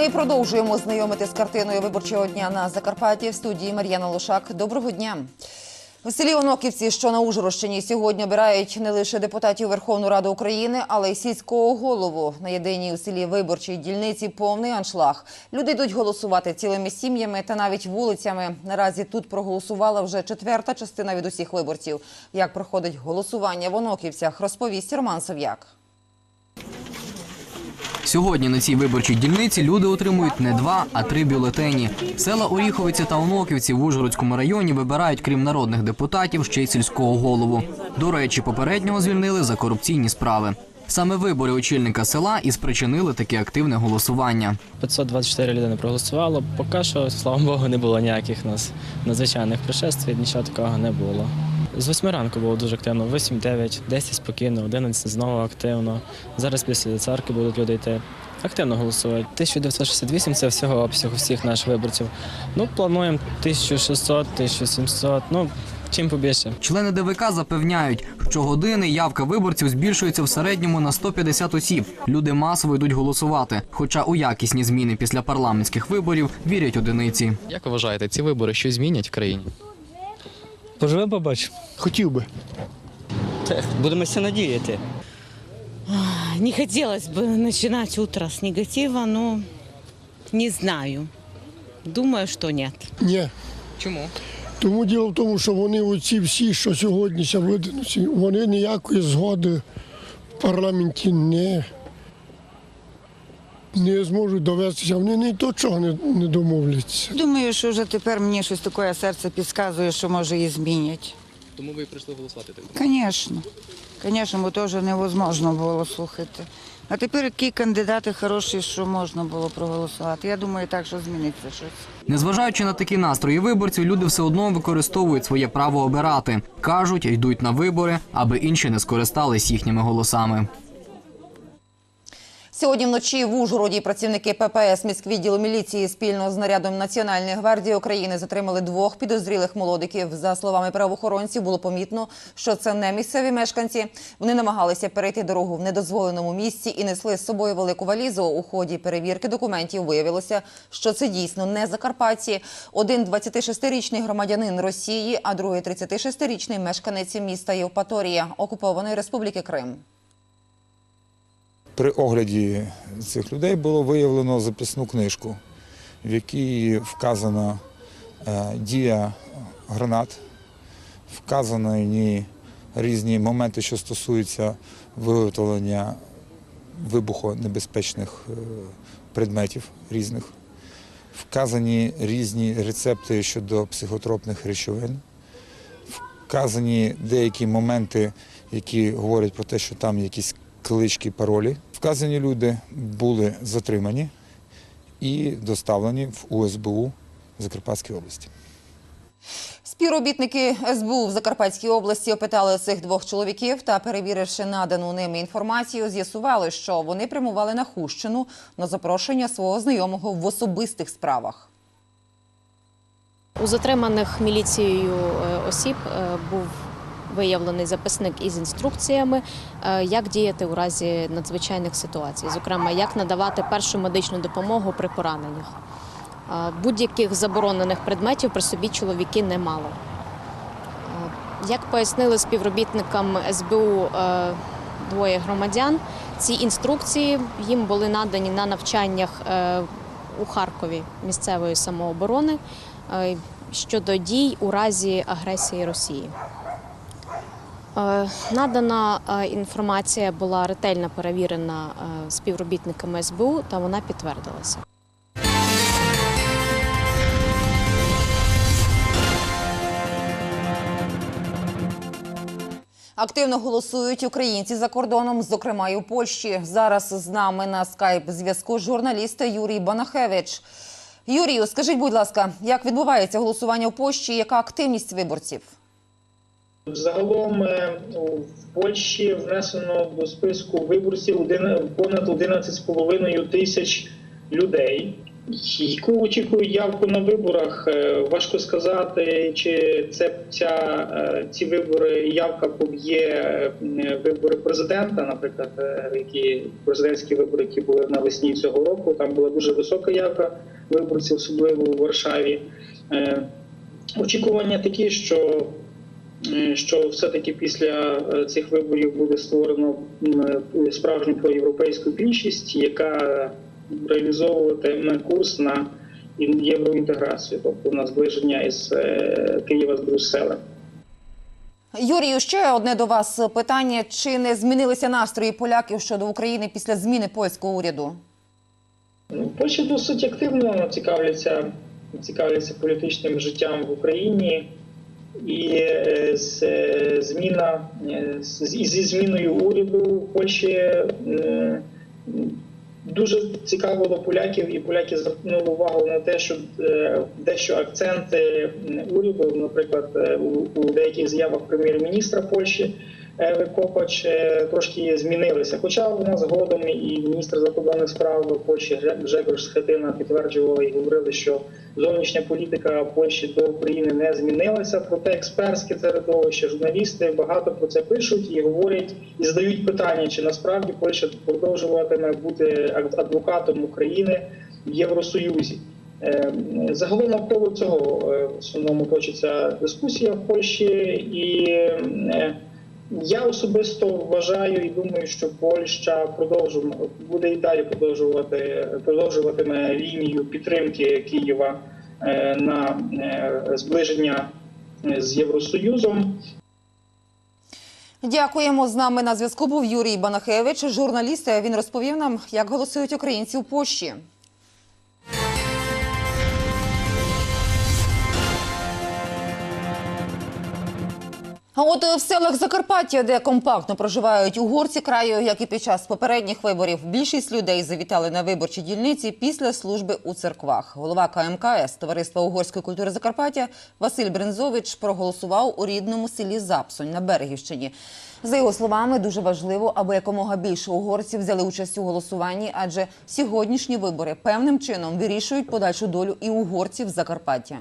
Ми продовжуємо знайомити з картиною виборчого дня на Закарпатті в студії Мар'яна Лошак. Доброго дня. У селі Оноківці, що на Ужгородщині, сьогодні обирають не лише депутатів Верховну Раду України, але й сільського голову. На єдиній у селі виборчій дільниці повний аншлаг. Люди йдуть голосувати цілими сім'ями та навіть вулицями. Наразі тут проголосувала вже четверта частина від усіх виборців. Як проходить голосування в Оноківцях, розповість Роман Сов'як. Сьогодні на цій виборчій дільниці люди отримують не два, а три бюлетені. Села Оріховиці та Оноківці в Ужгородському районі вибирають, крім народних депутатів, ще й сільського голову. До речі, попереднього звільнили за корупційні справи. Саме вибори очільника села і спричинили таке активне голосування. 524 людини проголосувало. Поки що, слава Богу, не було ніяких нас надзвичайних пришествій, нічого такого не було. З восьми ранку було дуже активно, 8, 9, 10 спокійно, 11 знову активно. Зараз після церкви будуть люди йти. Активно голосують. 1968 це всього обсягу всіх наших виборців. Ну, плануємо 1600, 1700, ну, чим побільше. Члени ДВК запевняють, щогодини явка виборців збільшується в середньому на 150 осіб. Люди масово йдуть голосувати. Хоча у якісні зміни після парламентських виборів вірять одиниці. Як ви вважаєте, ці вибори щось змінять в країні? Поживемо, побачимо. Хотів би. Будемо все надіяти. Не хотелось бы начинать утро с негатива, но не знаю. Думаю, что нет. Ні. Чому? Тому діло в тому, що вони оці всі, що сьогодні ся видануться, вони ніякої згоди в парламенті не, не зможуть довестися. Вони ні до чого не, не домовляться. Думаю, що вже тепер мені щось таке серце підказує, що може і змінять. Тому ви і прийшли голосувати так. Звісно. Звісно, бо теж невозможно було слухати. А тепер які кандидати хороші, що можна було проголосувати. Я думаю, так, що зміниться щось. Незважаючи на такі настрої виборців, люди все одно використовують своє право обирати. кажуть, йдуть на вибори, аби інші не скористались їхніми голосами. Сьогодні вночі в Ужгороді працівники ППС міськвідділу міліції спільно з нарядом Національної гвардії України затримали двох підозрілих молодиків. За словами правоохоронців, було помітно, що це не місцеві мешканці. Вони намагалися перейти дорогу в недозволеному місці і несли з собою велику валізу. У ході перевірки документів виявилося, що це дійсно не Закарпатці. Один 26-річний громадянин Росії, а другий 36-річний мешканець міста Євпаторія, окупованої республіки Крим. При огляді цих людей було виявлено записну книжку, в якій вказана е, дія гранат, вказані різні моменти, що стосуються виготовлення вибухонебезпечних е, предметів різних, вказані різні рецепти щодо психотропних речовин, вказані деякі моменти, які говорять про те, що там якісь клички, паролі. Вказані люди були затримані і доставлені в УСБУ Закарпатської області. Співробітники СБУ в Закарпатській області опитали цих двох чоловіків та, перевіривши надану ними інформацію, з'ясували, що вони прямували на Хущину на запрошення свого знайомого в особистих справах. У затриманих міліцією е, осіб е, був виявлений записник із інструкціями, е, як діяти у разі надзвичайних ситуацій, зокрема, як надавати першу медичну допомогу при пораненнях. Е, Будь-яких заборонених предметів при собі чоловіки не мали. Е, Як пояснили співробітникам СБУ двоє громадян, ці інструкції їм були надані на навчаннях у Харкові місцевої самооборони щодо дій у разі агресії Росії. Е, Надана е, інформація була ретельно перевірена е, співробітниками СБУ та вона підтвердилася. Активно голосують українці за кордоном, зокрема і у Польщі. Зараз з нами на скайп зв'язку журналіст Юрій Банахевич. Юрію, скажіть, будь ласка, як відбувається голосування в Польщі? Яка активність виборців? Загалом е, в Польщі внесено до списку виборців понад 11,5 тисяч людей. Яку очікують явку на виборах? Е, Важко сказати, чи це ця е, ці вибори явка поб'є вибори президента, наприклад, які президентські вибори, які були навесні цього року. Там була дуже висока явка виборців, особливо у Варшаві. Очікування такі, що що все-таки після е, цих виборів буде створено е, справжню проєвропейську більшість, яка реалізовуватиме курс на євроінтеграцію, тобто на зближення із е, Києва з Брюсселем. Юрію, ще одне до вас питання: чи не змінилися настрої поляків щодо України після зміни польського уряду? Ну, Польща досить активно цікавляться, цікавляться політичним життям в Україні, і е, е, зміна е, зі зміною уряду в Польщі дуже цікавило поляків, і поляки звернули увагу на те, що дещо акценти уряду, наприклад, у деяких заявах прем'єр-міністра Польщі. Еви Копач е, трошки змінилися. Хоча вона згодом і міністр закордонних справ Польщі Гжегош Схетина підтверджували і говорили, що зовнішня політика Польщі до України не змінилася. Проте експертське середовище, журналісти багато про це пишуть і говорять і задають питання, чи насправді Польща продовжуватиме бути ад- адвокатом України в Євросоюзі. Е, Загалом навколо цього е, в основному точиться дискусія в Польщі, і е, я особисто вважаю і думаю, що Польща продовжує буде і далі продовжувати продовжуватиме лінію підтримки Києва е, на е, зближення е, з Євросоюзом. Дякуємо. З нами на зв'язку був Юрій Банахевич, журналіст. Він розповів нам, як голосують українці у Польщі. А от е, в селах Закарпаття, де компактно проживають угорці краю, як і під час попередніх виборів, більшість людей завітали на виборчі дільниці після служби у церквах. Голова КМКС Товариства угорської культури Закарпаття Василь Брензович проголосував у рідному селі Запсонь на Берегівщині. За його словами, дуже важливо, аби якомога більше угорців взяли участь у голосуванні, адже сьогоднішні вибори певним чином вирішують подальшу долю і угорців Закарпаття.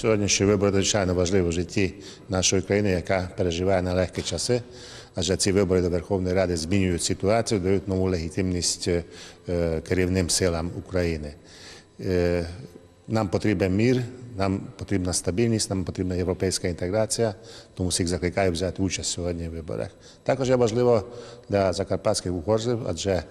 Сьогоднішні вибори звичайно важливі в житті нашої країни, яка переживає нелегкі часи. Адже ці вибори до Верховної Ради змінюють ситуацію, дають нову легітимність е, керівним силам України. Е, Нам потрібен мір, нам потрібна стабільність, нам потрібна європейська інтеграція, тому всіх закликаю взяти участь сьогодні в виборах. Також є важливо для закарпатських угорців, адже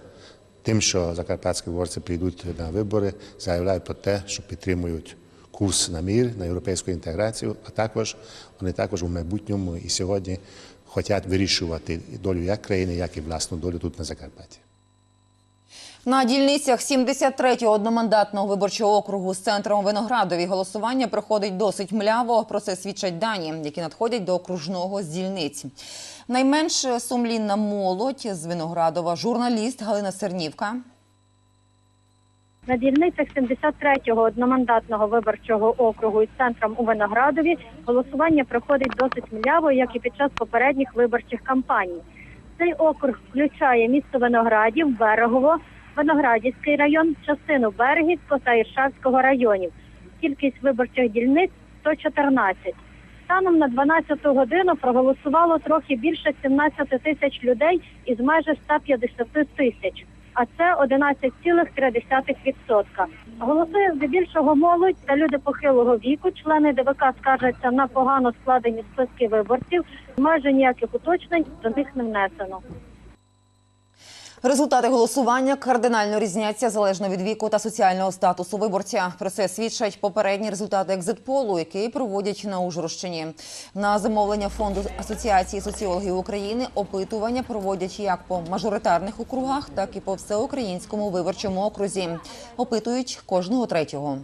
тим, що закарпатські угорці прийдуть на вибори, заявляють про те, що підтримують курс на мір, на європейську інтеграцію, а також вони також у майбутньому і сьогодні хочуть вирішувати долю як країни, як і власну долю тут на Закарпатті. На дільницях 73-го одномандатного виборчого округу з центром Виноградові голосування проходить досить мляво. Про це свідчать дані, які надходять до окружного з дільниць. Найменш сумлінна молодь з Виноградова журналіст Галина Сернівка. На дільницях 73-го одномандатного виборчого округу із центром у Виноградові голосування проходить досить мляво, як і під час попередніх виборчих кампаній. Цей округ включає місто Виноградів, Берегово, Виноградівський район, частину Берегівського та Іршавського районів. Кількість виборчих дільниць 114. Станом на 12 годину проголосувало трохи більше 17 тисяч людей із майже 150 тисяч а це 11,3%. Голосує здебільшого молодь та люди похилого віку. Члени ДВК скаржаться на погано складені списки виборців. Майже ніяких уточнень до них не внесено. Результати голосування кардинально різняться залежно від віку та соціального статусу виборця. Про це свідчать попередні результати екзитполу, який проводять на Ужгородщині. На замовлення фонду Асоціації соціологів України опитування проводять як по мажоритарних округах, так і по всеукраїнському виборчому окрузі. Опитують кожного третього.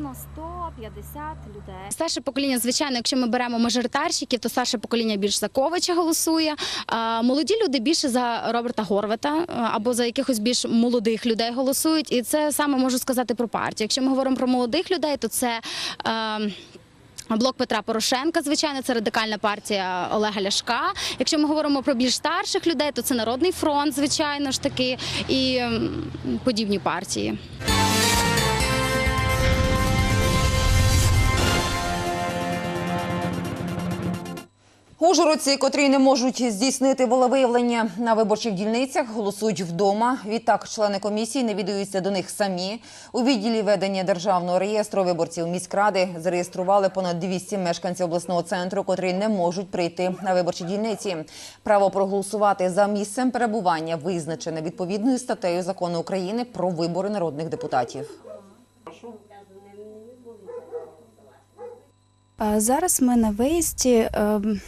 Приблизно 150 людей. Старше покоління, звичайно, якщо ми беремо мажоритарщиків, то старше покоління більш за Ковача голосує. А молоді люди більше за Роберта Горвата або за якихось більш молодих людей голосують. І це саме можу сказати про партію. Якщо ми говоримо про молодих людей, то це. Блок Петра Порошенка, звичайно, це радикальна партія Олега Ляшка. Якщо ми говоримо про більш старших людей, то це Народний фронт, звичайно ж таки, і подібні партії. Ужгородці, котрі не можуть здійснити волевиявлення на виборчих дільницях, голосують вдома. Відтак, члени комісії не віддаються до них самі. У відділі ведення державного реєстру виборців міськради зареєстрували понад 200 мешканців обласного центру, котрі не можуть прийти на виборчі дільниці. Право проголосувати за місцем перебування визначене відповідною статтею закону України про вибори народних депутатів. Зараз ми на виїзді ем,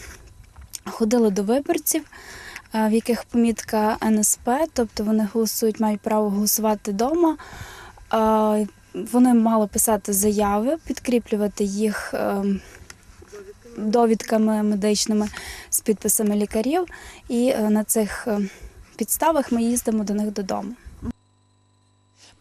ходили до виборців, е, в яких помітка НСП, тобто вони голосують, мають право голосувати вдома. Е, Вони мали писати заяви, підкріплювати їх ем, довідками медичними з підписами лікарів, і е, на цих е, підставах ми їздимо до них додому.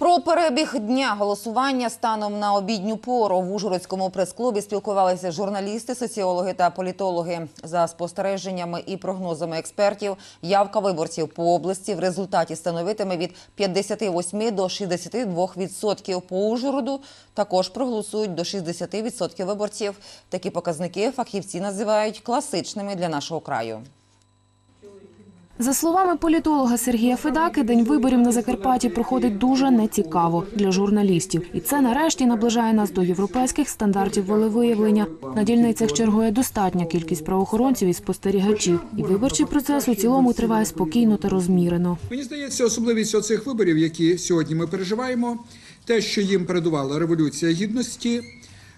Про перебіг дня голосування станом на обідню пору в Ужгородському прес-клубі спілкувалися журналісти, соціологи та політологи. За спостереженнями і прогнозами експертів, явка виборців по області в результаті становитиме від 58 до 62 відсотків. По Ужгороду також проголосують до 60 відсотків виборців. Такі показники фахівці називають класичними для нашого краю. За словами політолога Сергія Федаки, день виборів на Закарпатті проходить дуже нецікаво для журналістів, і це нарешті наближає нас до європейських стандартів волевиявлення. На дільницях чергує достатня кількість правоохоронців і спостерігачів, і виборчий процес у цілому триває спокійно та розмірено. Мені здається, особливість оцих виборів, які сьогодні ми переживаємо, те, що їм передувала революція гідності,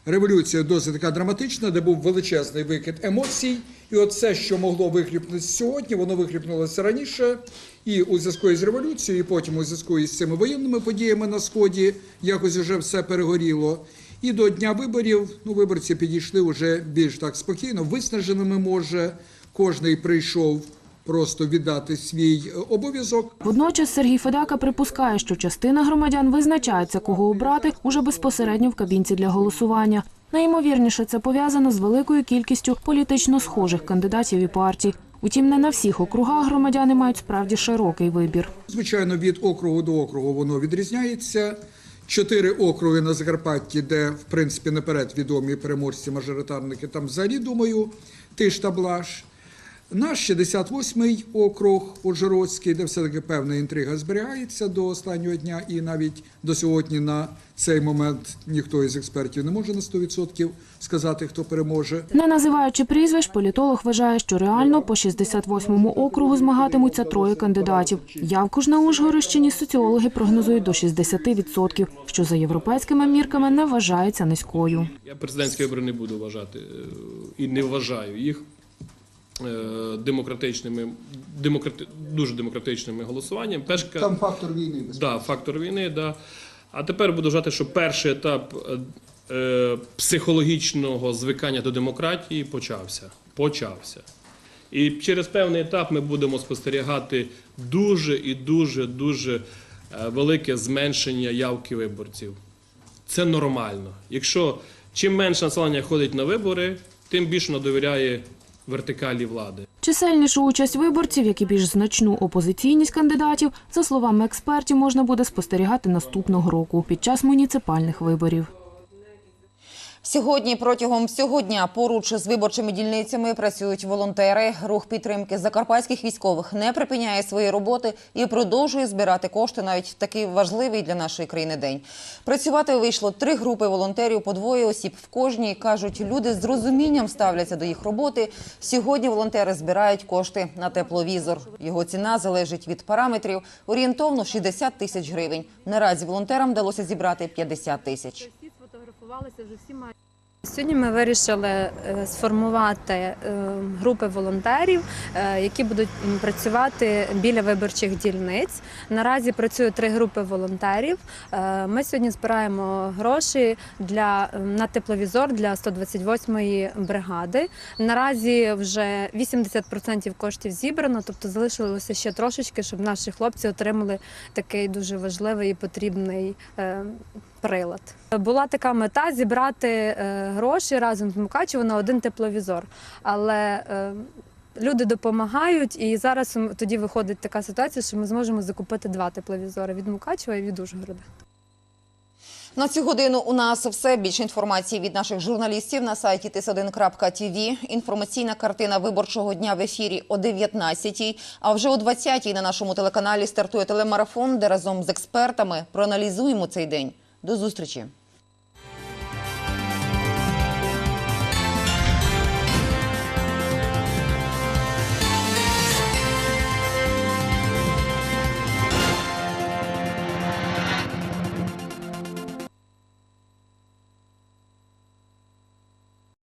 революція досить така драматична, де був величезний викид емоцій. І все, що могло вихліпнутися сьогодні, воно вихліпнулося раніше. І у зв'язку із революцією, і потім у зв'язку із цими воєнними подіями на сході якось вже все перегоріло. І до дня виборів ну, виборці підійшли вже більш так спокійно, виснаженими може. Кожний прийшов просто віддати свій е, обов'язок. Водночас Сергій Федака припускає, що частина громадян визначається, кого обрати уже безпосередньо в кабінці для голосування. Найімовірніше це пов'язано з великою кількістю політично схожих кандидатів і партій. Утім, не на всіх округах громадяни мають справді широкий вибір. Звичайно, від округу до округу воно відрізняється. Чотири округи на Закарпатті, де в принципі наперед відомі переможці мажоритарники, там взагалі думаю, тиш та блаш. Наш 68-й округ Ужгородський, де все-таки певна інтрига зберігається до останнього дня, і навіть до сьогодні на цей момент ніхто із експертів не може на 100% сказати, хто переможе. Не називаючи прізвищ, політолог вважає, що реально по 68-му округу змагатимуться троє кандидатів. Явку ж на Ужгородщині соціологи прогнозують до 60%, що за європейськими мірками не вважається низькою. Я президентські вибори не буду вважати е, і не вважаю їх демократичними, демократи, дуже демократичними голосуванням. Першка, Там фактор війни. да, фактор війни, да. А тепер буду вважати, що перший етап е, е, психологічного звикання до демократії почався. Почався. І через певний етап ми будемо спостерігати дуже і дуже дуже е, велике зменшення явки виборців. Це нормально. Якщо чим менше населення ходить на вибори, тим більше воно довіряє вертикалі влади. Чисельнішу участь виборців, як і більш значну опозиційність кандидатів, за словами експертів, можна буде спостерігати наступного року під час муніципальних виборів. Сьогодні протягом всього дня поруч з виборчими дільницями працюють волонтери. Рух підтримки закарпатських військових не припиняє свої роботи і продовжує збирати кошти навіть в такий важливий для нашої країни день. Працювати вийшло три групи волонтерів по двоє осіб в кожній. кажуть, люди з розумінням ставляться до їх роботи. Сьогодні волонтери збирають кошти на тепловізор. Його ціна залежить від параметрів орієнтовно 60 тисяч гривень. Наразі волонтерам вдалося зібрати 50 тисяч. Сфотографувалися вже всі мають. Сьогодні ми вирішили е, сформувати е, групи волонтерів, е, які будуть працювати біля виборчих дільниць. Наразі працює три групи волонтерів. Ми сьогодні збираємо гроші для на тепловізор для 128-ї бригади. Наразі вже 80% коштів зібрано, тобто залишилося ще трошечки, щоб наші хлопці отримали такий дуже важливий і потрібний прилад. Була така мета зібрати гроші разом з Мукачево на один тепловізор. Але е, люди допомагають, і зараз тоді виходить така ситуація, що ми зможемо закупити два тепловізори від Мукачева і від Ужгорода. На цю годину у нас все. Більше інформації від наших журналістів на сайті tis1.tv. Інформаційна картина виборчого дня в ефірі о 19-й. А вже о 20-й на нашому телеканалі стартує телемарафон, де разом з експертами проаналізуємо цей день. До зустрічі!